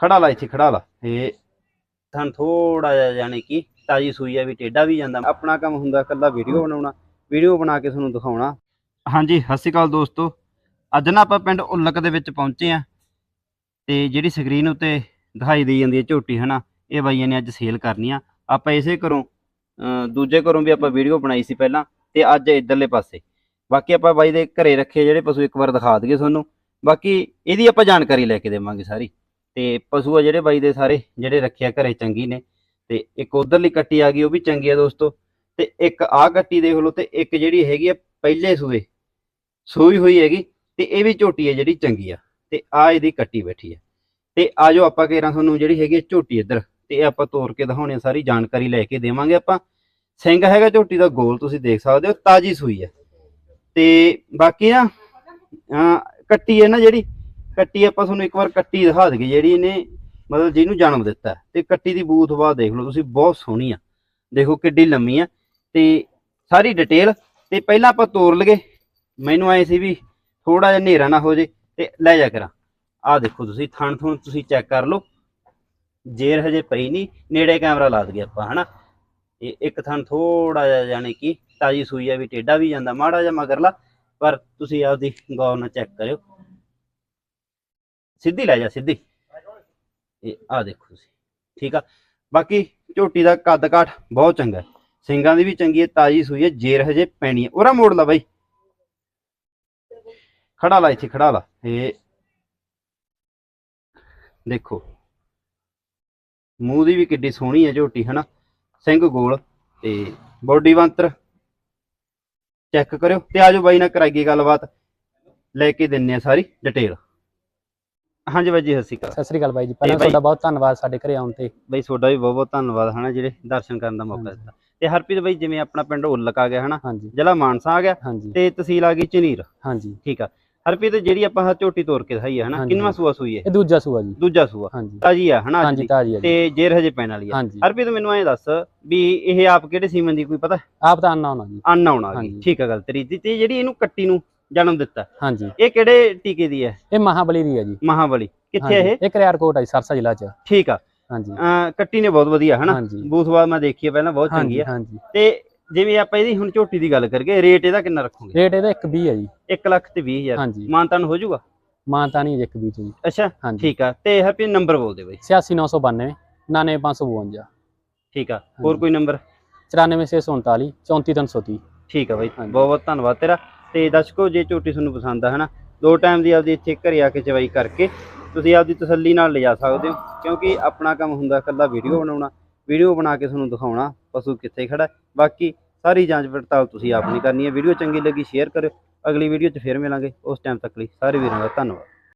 ਖੜਾ ਲਾ ਇੱਥੇ ਖੜਾ ਲਾ। ਇਹ ਤੁਹਾਨੂੰ ਥੋੜਾ ਜਿਹਾ ਯਾਨੀ ਕਿ ਤਾਜੀ ਸੂਈ ਆ ਵੀ ਟੇਡਾ ਵੀ ਜਾਂਦਾ। ਆਪਣਾ ਕੰਮ ਹੁੰਦਾ ਕੱਲਾ ਵੀਡੀਓ ਬਣਾਉਣਾ ਵੀਡੀਓ ਬਣਾ ਕੇ ਤੁਹਾਨੂੰ ਦਿਖਾਉਣਾ। ਹਾਂਜੀ ਸਤਿ ਸ਼੍ਰੀ ਅਕਾਲ ਦੋਸਤੋ। ਅੱਜ ਨਾ ਆਪਾਂ ਪਿੰਡ ਉਲਕ ਦੇ ਵਿੱਚ ਪਹੁੰਚੇ ਆ ਤੇ ਜਿਹੜੀ ਸਕਰੀਨ ਉੱਤੇ ਦਿਖਾਈ ਦੇਈ ਜਾਂਦੀ ਹੈ ਝੋਟੀ ਹਨਾ ਇਹ ਬਾਈਆਂ ਨੇ ਅੱਜ ਸੇਲ ਕਰਨੀ ਆ। ਆਪਾਂ ਇਸੇ ਘਰੋਂ ਦੂਜੇ ਘਰੋਂ ਵੀ ਆਪਾਂ ਵੀਡੀਓ ਬਣਾਈ ਸੀ ਪਹਿਲਾਂ ਤੇ ਅੱਜ ਇਧਰਲੇ ਪਾਸੇ। ਬਾਕੀ ਆਪਾਂ ਬਾਈ ਦੇ ਘਰੇ ਰੱਖੇ ਜਿਹੜੇ ਪਸ਼ੂ ਇੱਕ ਵਾਰ ਦਿਖਾ ਦਈਏ ਤੁਹਾਨੂੰ। ਬਾਕੀ ਇਹਦੀ ਆਪਾਂ ਜਾਣਕਾਰੀ ਲੈ ਕੇ ਦੇਵਾਂਗੇ ਸਾਰੀ। ਤੇ ਪਸ਼ੂ ਆ ਜਿਹੜੇ ਬਾਈ ਦੇ ਸਾਰੇ, ਜਿਹੜੇ ਰੱਖਿਆ ਘਰੇ ਚੰਗੀ ਨੇ। ਤੇ ਇੱਕ ਉਧਰਲੀ ਕੱਟੀ ਆ ਗਈ, ਉਹ ਵੀ ਚੰਗੀ ਆ ਦੋਸਤੋ। ਤੇ ਇੱਕ ਆਹ ਕੱਟੀ ਦੇਖ ਲਓ ਤੇ ਇੱਕ ਜਿਹੜੀ ਹੈਗੀ ਆ ਪਹਿਲੇ ਸੂਏ, ਸੂਈ ਹੋਈ ਹੈਗੀ ਤੇ ਇਹ ਵੀ ਝੋਟੀ ਹੈ ਜਿਹੜੀ ਚੰਗੀ ਆ। ਤੇ ਆ ਇਹਦੀ ਕੱਟੀ ਬੈਠੀ ਆ। ਤੇ ਆ ਆਜੋ ਆਪਾਂ ਕੇਰਾਂ ਤੁਹਾਨੂੰ ਜਿਹੜੀ ਹੈਗੀ ਆ ਝੋਟੀ ਇੱਧਰ, ਤੇ ਇਹ ਆਪਾਂ ਤੋੜ ਕੇ ਦਿਖਾਉਣੇ ਆ, ਸਾਰੀ ਜਾਣਕਾਰੀ ਲੈ ਕੇ ਦੇਵਾਂਗੇ ਆਪਾਂ। ਸਿੰਘ ਹੈਗਾ ਝੋਟੀ ਦਾ ਗੋਲ, ਤੁਸੀਂ ਦੇਖ ਸਕਦੇ ਹੋ, ਤਾਜੀ ਸੂਈ ਹੈ ਤੇ ਬਾਕੀ ਨਾ ਕੱਟੀ ਹੈ ਨਾ ਜਿਹੜੀ ਕੱਟੀ ਆਪਾਂ ਤੁਹਾਨੂੰ ਇੱਕ ਵਾਰ ਕੱਟੀ ਦਿਖਾ ਦਈਏ, ਜਿਹੜੀ ਇਹਨੇ ਮਤਲਬ ਜਿਹਨੂੰ ਜਨਮ ਦਿੱਤਾ ਤੇ ਕੱਟੀ ਦੀ ਬੂਥ ਬਾਅਦ ਦੇਖ ਲਓ ਤੁਸੀਂ, ਬਹੁਤ ਸੋਹਣੀ ਆ। ਦੇਖੋ ਕਿੱਡੀ ਲੰਮੀ ਆ। ਤੇ ਸਾਰੀ ਡਿਟੇਲ ਤੇ ਪਹਿਲਾਂ ਆਪਾਂ ਤੋੜ ਲਗੇ ਮੈਨੂੰ ਐ ਸੀ ਵੀ ਥੋੜਾ ਜਿਹਾ ਹਨੇਰਾ ਨਾ ਹੋ ਜੇ, ਤੇ ਲੈ ਜਾ ਕਰਾਂ। ਆਹ ਦੇਖੋ ਤੁਸੀਂ, ਥਣ ਥਣ ਤੁਸੀਂ ਚੈੱਕ ਕਰ ਲਓ। ਜੇਰ ਹਜੇ ਪਈ ਨਹੀਂ, ਨੇੜੇ ਕੈਮਰਾ ਲਾ ਦਗੇ ਆਪਾਂ, ਹਨਾ? ਇਹ ਇੱਕ ਥਣ ਥੋੜਾ ਜਿਹਾ ਯਾਨੀ ਕਿ ਤਾਜੀ ਸੂਈ ਆ ਵੀ ਟੇਡਾ ਵੀ ਜਾਂਦਾ, ਮਾੜਾ ਜਿਹਾ ਮਗਰਲਾ। ਪਰ ਤੁਸੀਂ ਆਪਦੀ ਗੌਰ ਨਾਲ ਚੈੱਕ ਕਰਿਓ। ਸਿੱਧੀ ਲੈ ਜਾ, ਸਿੱਧੀ। ਇਹ ਆ ਦੇਖੋ ਤੁਸੀਂ, ਠੀਕ ਆ? ਬਾਕੀ ਝੋਟੀ ਦਾ ਕੱਦ ਕਾਠ ਬਹੁਤ ਚੰਗਾ ਹੈ। ਸਿੰਗਾਂ ਦੀ ਵੀ ਚੰਗੀ ਹੈ, ਤਾਜੀ ਸੂਈ ਹੈ, ਜੇਰ ਹਜੇ ਪੈਣੀ ਹੈ। ਉਹਰਾ ਮੋੜ ਲਾ ਬਾਈ। ਖੜਾ ਲਾ ਇੱਥੇ, ਖੜਾ ਲਾ। ਇਹ ਦੇਖੋ। ਮੂੰਹ ਦੀ ਵੀ ਕਿੱਡੀ ਸੋਹਣੀ ਹੈ ਝੋਟੀ, ਹਨਾ? ਸਿੰਘ ਗੋਲ ਤੇ ਬੋਡੀ ਬੰਤਰ ਚੈੱਕ ਕਰਿਓ ਤੇ ਆਜੋ ਬਾਈ ਨਾਲ ਕਰਾਈਏ ਗੱਲਬਾਤ। ਲੈ ਕੇ ਦਿੰਨੇ ਆ ਸਾਰੀ ਡਿਟੇਲ। ਹਾਂਜੀ ਬਾਈ ਜੀ ਸਤਿ ਸ਼੍ਰੀ ਅਕਾਲ। ਸਤਿ ਸ੍ਰੀ ਅਕਾਲ ਬਾਈ ਜੀ। ਪਹਿਲਾਂ ਤੁਹਾਡਾ ਬਹੁਤ ਧੰਨਵਾਦ ਸਾਡੇ ਘਰੇ ਆਉਣ ਤੇ। ਬਾਈ ਤੁਹਾਡਾ ਵੀ ਬਹੁਤ ਬਹੁਤ ਧੰਨਵਾਦ ਹਨਾ ਜਿਹੜੇ ਦਰਸ਼ਨ ਕਰਨ ਦਾ ਮੌਕਾ। ਦਿੱਤਾ। ਤੇ ਹਰਪ੍ਰੀਤ ਬਾਈ ਜਿਵੇਂ ਆਪਣਾ ਪਿੰਡ ਉਲਕ ਆ ਗਿਆ ਹਨਾ? ਜ਼ਿਲ੍ਹਾ ਮਾਨਸਾ ਆ ਗਿਆ। ਤੇ ਤਹਿਸੀਲ ਆ ਗਈ ਝਨੀਰ। ਹਾਂਜੀ। ਠੀਕ ਆ। ਹਰਪ੍ਰੀਤ ਜਿਹੜੀ ਆਪਾਂ ਝੋਟੀ ਤੋੜ ਕੇ ਦਿਖਾਈ ਹੈ ਹਨਾ। ਕਿੰਨਵਾਂ ਸੂਆ ਸੂਈ ਹੈ ਇਹ ਦੂਜਾ ਸੂਆ ਜੀ। ਦੂਜਾ ਸੂਆ। ਤਾਜੀ ਆ ਹਨਾ? ਹਾਂਜੀ ਤਾਜੀ ਜੀ। ਤੇ ਜੇਰ ਹਜੇ ਪੈਣ ਵਾਲੀ ਆ। ਹਰਪ੍ਰੀਤ ਮੈਨੂੰ ਐਂ ਦੱਸ ਵੀ ਇਹ ਆਪ ਕਿਹੜੇ ਸੀਮਨ ਦੀ ਕੋਈ ਪਤਾ? ਆਪ ਤਾਂ ਆਨਾ ਹੋਣਾ ਜੀ। ਅੰਨ ਆਉਣ ਆ ਗਈ ਹਾਂਜੀ। ਠੀਕ ਆ ਗੱਲ ਤੇਰੀ। ਤੇ ਜਿਹੜੀ ਇਹਨੂੰ ਕੱਟੀ ਨੂੰ ਜਨਮ ਦਿੱਤਾ। ਹਾਂਜੀ। ਇਹ ਕਿਹੜੇ ਟੀਕੇ ਦੀ ਹੈ? ਇਹ ਮਹਾਬਲੀ ਦੀ ਹੈ ਜੀ। ਮਹਾਬਲੀ। ਕਿੱਥੇ ਹੈ ਇਹ? ਇਹ ਕਰਿਆਰਕੋਟ ਹੈ ਜੀ, ਸਰਸਾ ਜ਼ਿਲ੍ਹਾ ਚ। ਠੀਕ ਆ। ਹਾਂਜੀ। ਅਹ ਕੱਟੀ ਨੇ ਬਹੁਤ ਵਧੀਆ ਹਨਾ? ਹਾਂਜੀ। ਬੂਥਵਾਦ ਮੈਂ ਦੇਖੀ ਪਹਿਲਾਂ ਬਹੁਤ ਚੰਗੀ ਹਾਂਜੀ ਆ। ਹਾਂਜੀ ਤੇ ਜਿਵੇਂ ਆਪਾਂ ਇਹਦੀ ਹੁਣ ਝੋਟੀ ਦੀ ਗੱਲ ਕਰੀਏ ਰੇਟ ਇਹਦਾ ਕਿੰਨਾ ਰੱਖੋਗੇ? ਰੇਟ ਇਹਦਾ 120 ਹੈ ਜੀ। 1 ਲੱਖ ਤੇ 20000 ਹਾਂਜੀ। ਮਾਨਤਾਨ ਹੋ ਜਾਊਗਾ? ਮਾਨਤਾ ਨਹੀਂ 120 ਜੀ। ਅੱਛਾ। ਹਾਂਜੀ। ਠੀਕ ਆ। ਤੇ ਹੈਪੀ ਨੰਬਰ ਬੋਲ ਦੇ ਬਾਈ। 86992 99552 ਠੀਕ ਆ। ਹੋਰ ਹਾਂਜੀ। ਕੋਈ ਨੰਬਰ? 94649 34330 ਠੀਕ ਆ ਬਾਈ। ਹਾਂਜੀ। ਬਹੁਤ ਬਹੁਤ ਧੰਨਵਾਦ ਤੇਰਾ। ਤੇ ਦਰਸ਼ਕੋ ਜੇ ਝੋਟੀ ਤੁਹਾਨੂੰ ਪਸੰਦ ਆ, ਹਨਾ? ਦੋ ਟਾਈਮ ਦੀ ਆਪਦੀ ਇੱਥੇ ਘਰੇ ਆ ਕੇ ਚਵਾਈ ਕਰਕੇ ਤੁਸੀਂ ਆਪਦੀ ਤਸੱਲੀ ਨਾਲ ਲਿਜਾ ਸਕਦੇ ਹੋ, ਕਿਉਂਕਿ ਆਪਣਾ ਕੰਮ ਹੁੰਦਾ ਇਕੱਲਾ ਵੀਡੀਓ ਬਣਾਉਣਾ, ਵੀਡੀਓ ਬਣਾ ਕੇ ਤੁਹਾਨੂੰ ਦਿਖਾਉਣਾ, ਪਸ਼ੂ ਕਿੱਥੇ ਖੜਾ ਬਾਕੀ ਸਾਰੀ ਜਾਂਚ ਪੜਤਾਲ ਤੁਸੀਂ ਆਪ ਨਹੀਂ ਕਰਨੀ ਹੈ, ਵੀਡੀਓ ਚੰਗੀ ਲੱਗੀ ਸ਼ੇਅਰ ਕਰਿਓ, ਅਗਲੀ ਵੀਡੀਓ 'ਚ ਫੇਰ ਮਿਲਾਂਗੇ, ਉਸ ਟਾਈਮ ਤੱਕ ਲਈ ਸਾਰੇ ਵੀਰਾਂ ਦਾ ਧੰਨਵਾਦ।